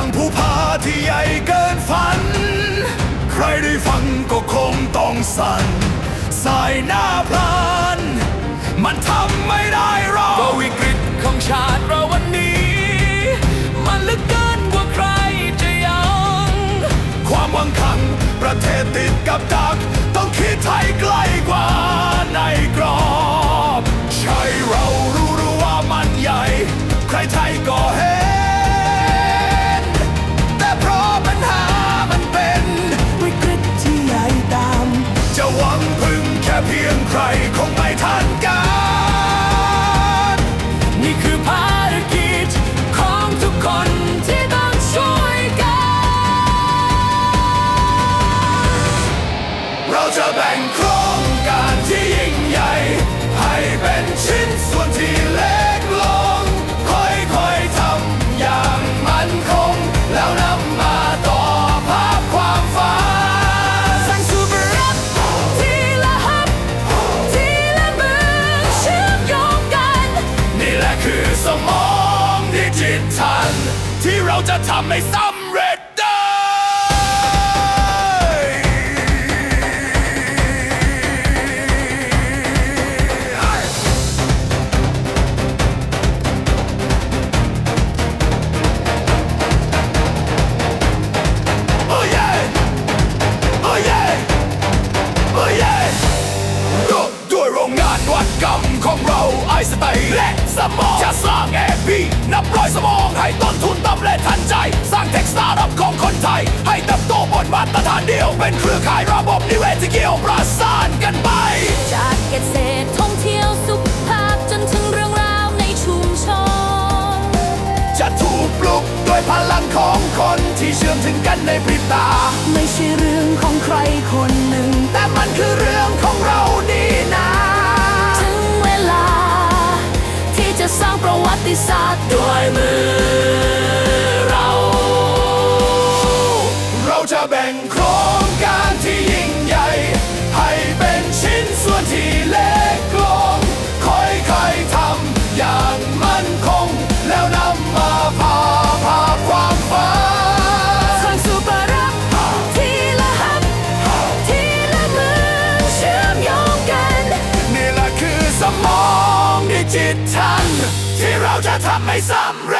ังผู้พาที่ใหญ่เกินฝัน ใครได้ฟังก็คงต้องสั่นสายหน้าพลันมันทำไม่ได้หรอกก็วิกฤตของชาติเรา เพียงใครคงไม่ทันการ นี่คือภารกิจของทุกคนที่ต้องช่วยกัน เราจะแบ่งโครงการที่ยิ่งใหญ่ ให้เป็นชิ้นส่วนที่ ดิจิทัลที่เราจะทำให้สำ ร้างแอพีนับร้อยสมอง ให้ต้นทุนต่ำและทันใจ สร้างเทคสตาร์ทอัพของคนไทย ให้เติบโตบนมาตรฐานเดียว เป็นเครือข่ายระบบนิเวศที่เกี่ยวประสานกันไป จากเกษตรท่องเที่ยวสุขภาพจนถึงเรื่องราวในชุมชน จะถูกปลุกด้วยพลังของคนที่เชื่อมถึงกันในพริบตา ไม่ใช่เรื่อง สร้างประวัติศาสตร์ด้วยมือเรา เราจะแบ่งโครงการที่ จิตทัน ที่เราจะทำให้สำเร็จ